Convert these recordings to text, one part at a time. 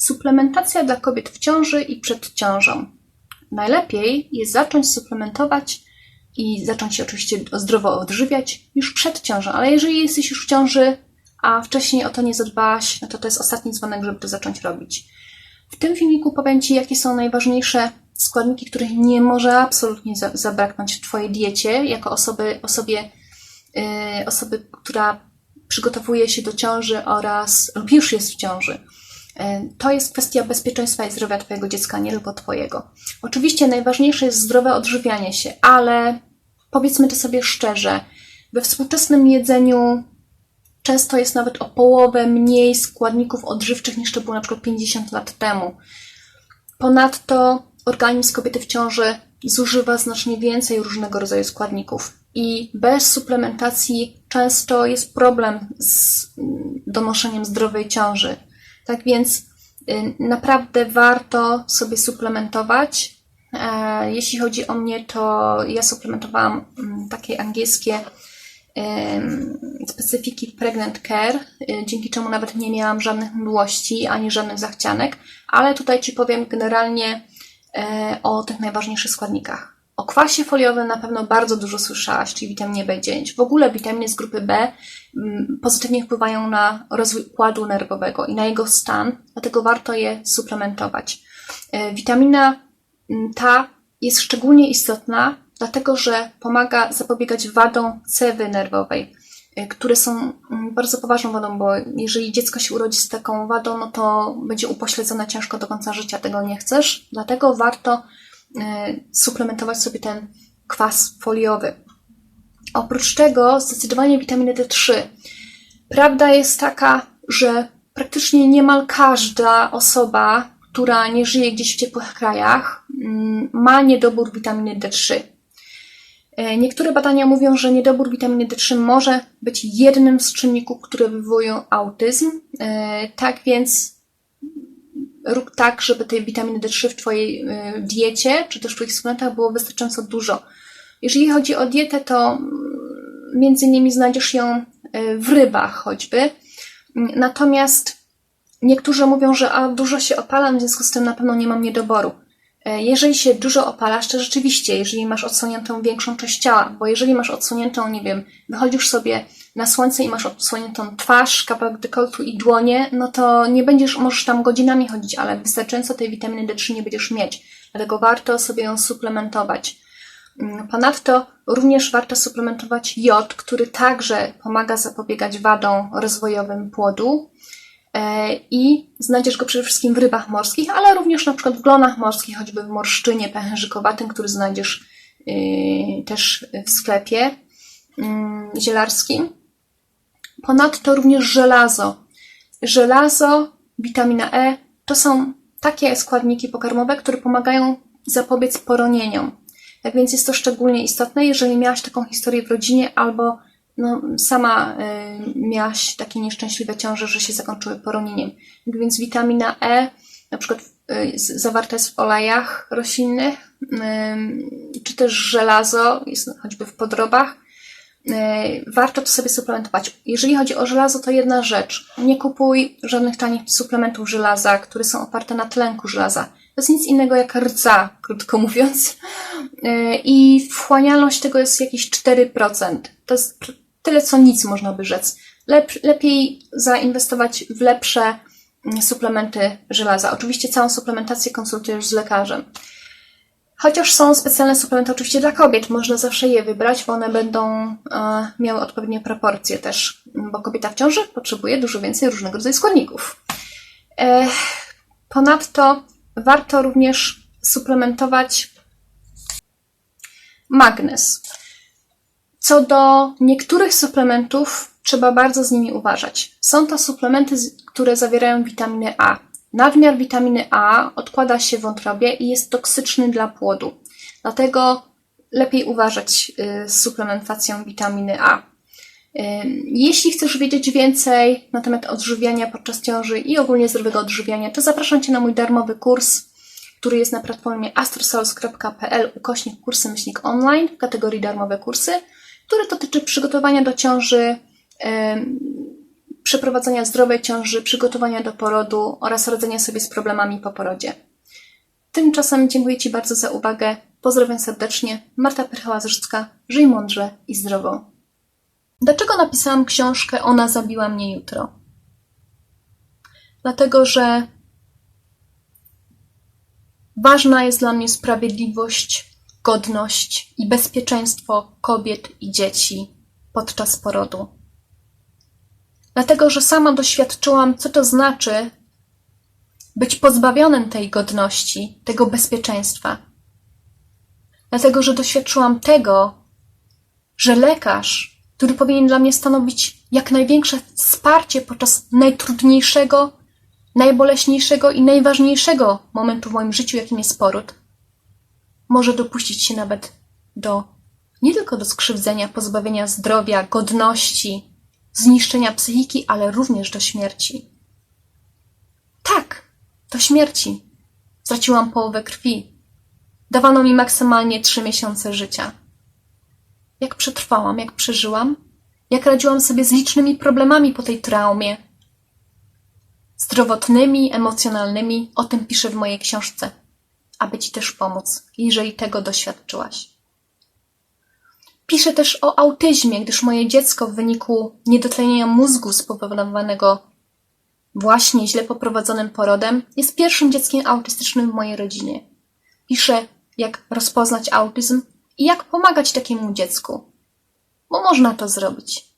Suplementacja dla kobiet w ciąży i przed ciążą. Najlepiej jest zacząć suplementować i zacząć się oczywiście zdrowo odżywiać już przed ciążą, ale jeżeli jesteś już w ciąży, a wcześniej o to nie zadbałaś, no to to jest ostatni dzwonek, żeby to zacząć robić. W tym filmiku powiem Ci, jakie są najważniejsze składniki, których nie może absolutnie za- zabraknąć w Twojej diecie, jako osoby, osobie, yy, osoby, która przygotowuje się do ciąży oraz lub już jest w ciąży. Yy, To jest kwestia bezpieczeństwa i zdrowia Twojego dziecka, nie tylko Twojego. Oczywiście najważniejsze jest zdrowe odżywianie się, ale powiedzmy to sobie szczerze, we współczesnym jedzeniu często jest nawet o połowę mniej składników odżywczych niż to było na przykład 50 lat temu. Ponadto organizm kobiety w ciąży zużywa znacznie więcej różnego rodzaju składników i bez suplementacji często jest problem z mm, donoszeniem zdrowej ciąży. Tak więc y, naprawdę warto sobie suplementować. E, Jeśli chodzi o mnie, to ja suplementowałam mm, takie angielskie specyfiki Pregnant Care, y, dzięki czemu nawet nie miałam żadnych mdłości ani żadnych zachcianek, ale tutaj Ci powiem generalnie e, o tych najważniejszych składnikach. O kwasie foliowym na pewno bardzo dużo słyszałaś, czyli witaminie B9. W ogóle witaminy z grupy B pozytywnie wpływają na rozwój układu nerwowego i na jego stan, dlatego warto je suplementować. E, Witamina mm, ta jest szczególnie istotna, dlatego że pomaga zapobiegać wadom cewy nerwowej, y, które są mm, bardzo poważną wadą, bo jeżeli dziecko się urodzi z taką wadą, no to będzie upośledzone ciężko do końca życia, tego nie chcesz, dlatego warto y, suplementować sobie ten kwas foliowy. Oprócz tego zdecydowanie witaminy D3. Prawda jest taka, że praktycznie niemal każda osoba, która nie żyje gdzieś w ciepłych krajach, mm, ma niedobór witaminy D3. E, Niektóre badania mówią, że niedobór witaminy D3 może być jednym z czynników, które wywołują autyzm. E, Tak więc rób tak, żeby tej witaminy D3 w Twojej e, diecie, czy też w Twoich suplementach było wystarczająco dużo. Jeżeli chodzi o dietę, to między innymi znajdziesz ją e, w rybach choćby. Natomiast niektórzy mówią, że a, dużo się opalam, w związku z tym na pewno nie mam niedoboru. E, Jeżeli się dużo opalasz, to rzeczywiście, jeżeli masz odsłoniętą większą część ciała, bo jeżeli masz odsłoniętą, nie wiem, wychodzisz sobie na słońce i masz odsłoniętą twarz, kawałek dekoltu i dłonie, no to nie będziesz, możesz tam godzinami chodzić, ale wystarczająco tej witaminy D3 nie będziesz mieć. Dlatego warto sobie ją suplementować. Mm, Ponadto również warto suplementować jod, który także pomaga zapobiegać wadom rozwojowym płodu. E, I znajdziesz go przede wszystkim w rybach morskich, ale również na przykład w glonach morskich, choćby w morszczynie pęcherzykowatym, który znajdziesz yy, też w sklepie yy, zielarskim. Ponadto również żelazo. Żelazo, witamina E to są takie składniki pokarmowe, które pomagają zapobiec poronieniom. Tak więc jest to szczególnie istotne, jeżeli miałaś taką historię w rodzinie albo no, sama y, miałaś takie nieszczęśliwe ciąże, że się zakończyły poronieniem. Tak więc witamina E, na przykład y, zawarta jest w olejach roślinnych, y, czy też żelazo, jest choćby w podrobach. Y, warto to sobie suplementować. Jeżeli chodzi o żelazo, to jedna rzecz. Nie kupuj żadnych tanich suplementów żelaza, które są oparte na tlenku żelaza. To jest nic innego jak rdza, krótko mówiąc. Y, I wchłanialność tego jest jakieś 4%. To jest tyle co nic, można by rzec. Lep, lepiej zainwestować w lepsze mm, suplementy żelaza. Oczywiście całą suplementację konsultujesz z lekarzem. Chociaż są specjalne suplementy oczywiście dla kobiet, można zawsze je wybrać, bo one będą e, miały odpowiednie proporcje też, bo kobieta w ciąży potrzebuje dużo więcej różnego rodzaju składników. E, ponadto warto również suplementować magnez. Co do niektórych suplementów, trzeba bardzo z nimi uważać. Są to suplementy, które zawierają witaminę A. Nadmiar witaminy A odkłada się w wątrobie i jest toksyczny dla płodu. Dlatego lepiej uważać y, z suplementacją witaminy A. Y, Jeśli chcesz wiedzieć więcej na temat odżywiania podczas ciąży i ogólnie zdrowego odżywiania, to zapraszam Cię na mój darmowy kurs, który jest na platformie astrosols.pl ukośnik kursy myślnik online w kategorii darmowe kursy, który dotyczy przygotowania do ciąży przeprowadzenia zdrowej ciąży, przygotowania do porodu oraz radzenia sobie z problemami po porodzie. Tymczasem dziękuję Ci bardzo za uwagę. Pozdrawiam serdecznie. Marta Perchała-Zrzycka. Żyj mądrze i zdrowo. Dlaczego napisałam książkę Ona zabiła mnie jutro? Dlatego, że ważna jest dla mnie sprawiedliwość, godność i bezpieczeństwo kobiet i dzieci podczas porodu. Dlatego, że sama doświadczyłam, co to znaczy być pozbawionym tej godności, tego bezpieczeństwa. Dlatego, że doświadczyłam tego, że lekarz, który powinien dla mnie stanowić jak największe wsparcie podczas najtrudniejszego, najboleśniejszego i najważniejszego momentu w moim życiu, jakim jest poród, może dopuścić się nawet do nie tylko do skrzywdzenia, pozbawienia zdrowia, godności, zniszczenia psychiki, ale również do śmierci. Tak, do śmierci. Straciłam połowę krwi. Dawano mi maksymalnie trzy miesiące życia. Jak przetrwałam, jak przeżyłam, jak radziłam sobie z licznymi problemami po tej traumie. Zdrowotnymi, emocjonalnymi, o tym piszę w mojej książce, aby Ci też pomóc, jeżeli tego doświadczyłaś. Piszę też o autyzmie, gdyż moje dziecko w wyniku niedotlenienia mózgu spowodowanego właśnie źle poprowadzonym porodem jest pierwszym dzieckiem autystycznym w mojej rodzinie. Piszę, jak rozpoznać autyzm i jak pomagać takiemu dziecku, bo można to zrobić.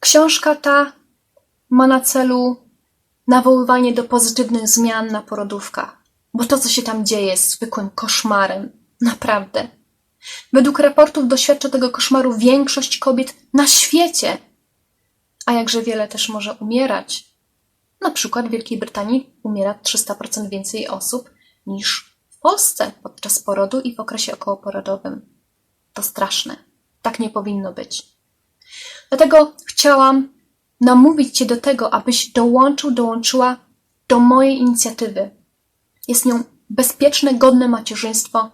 Książka ta ma na celu nawoływanie do pozytywnych zmian na porodówkach, bo to, co się tam dzieje, jest zwykłym koszmarem. Naprawdę. Według raportów doświadcza tego koszmaru większość kobiet na świecie, a jakże wiele też może umierać. Na przykład w Wielkiej Brytanii umiera 300% więcej osób niż w Polsce podczas porodu i w okresie okołoporodowym. To straszne. Tak nie powinno być. Dlatego chciałam namówić Cię do tego, abyś dołączył, dołączyła do mojej inicjatywy. Jest nią bezpieczne, godne macierzyństwo,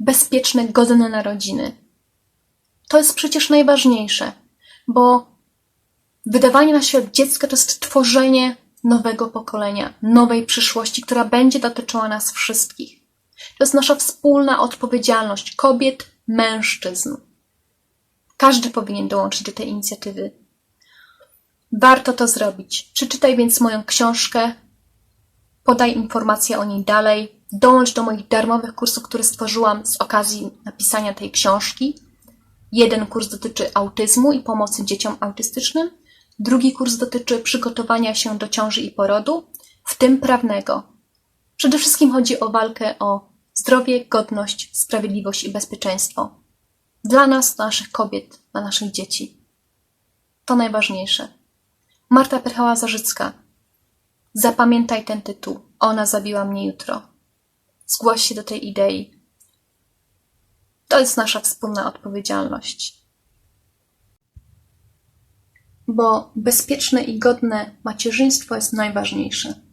bezpieczne, godne narodziny. To jest przecież najważniejsze, bo wydawanie na świat dziecka to jest tworzenie nowego pokolenia, nowej przyszłości, która będzie dotyczyła nas wszystkich. To jest nasza wspólna odpowiedzialność kobiet, mężczyzn. Każdy powinien dołączyć do tej inicjatywy. Warto to zrobić. Przeczytaj więc moją książkę, podaj informacje o niej dalej, dołącz do moich darmowych kursów, które stworzyłam z okazji napisania tej książki. Jeden kurs dotyczy autyzmu i pomocy dzieciom autystycznym, drugi kurs dotyczy przygotowania się do ciąży i porodu, w tym prawnego. Przede wszystkim chodzi o walkę o zdrowie, godność, sprawiedliwość i bezpieczeństwo. Dla nas, dla naszych kobiet, dla naszych dzieci. To najważniejsze. Marta Perchała-Zarzycka. Zapamiętaj ten tytuł. Ona zabiła mnie jutro. Zgłoś się do tej idei. To jest nasza wspólna odpowiedzialność. Bo bezpieczne i godne macierzyństwo jest najważniejsze.